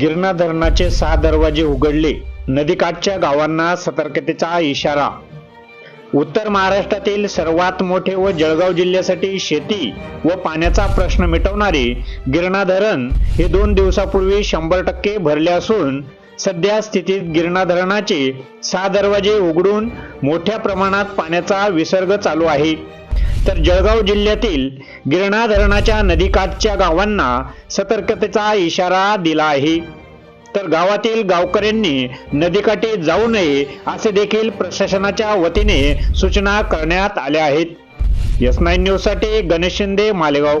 गिरणा धरणाचे सहा दरवाजे उघडले. नदीकाठच्या गावांना सतर्कतेचा इशारा. उत्तर महाराष्ट्रातील सर्वात मोठे व जळगाव जिल्ह्यासाठी शेती व पाण्याचा प्रश्न मिटवणारे गिरणा धरण हे दोन दिवसापूर्वी शंभर टक्के भरले असून सध्या स्थितीत गिरणा धरणाचे सहा दरवाजे उघडून मोठ्या प्रमाणात पाण्याचा विसर्ग चालू आहे. तर जळगाव जिल्ह्यातील गिरणा धरणाच्या नदीकाठच्या गावांना सतर्कतेचा इशारा दिला आहे. तर गावातील गावकऱ्यांनी नदीकाठी जाऊ नये असे देखील प्रशासनाच्या वतीने सूचना करण्यात आल्या आहेत. एस नाईन न्यूजसाठी गणेश शिंदे मालेगाव.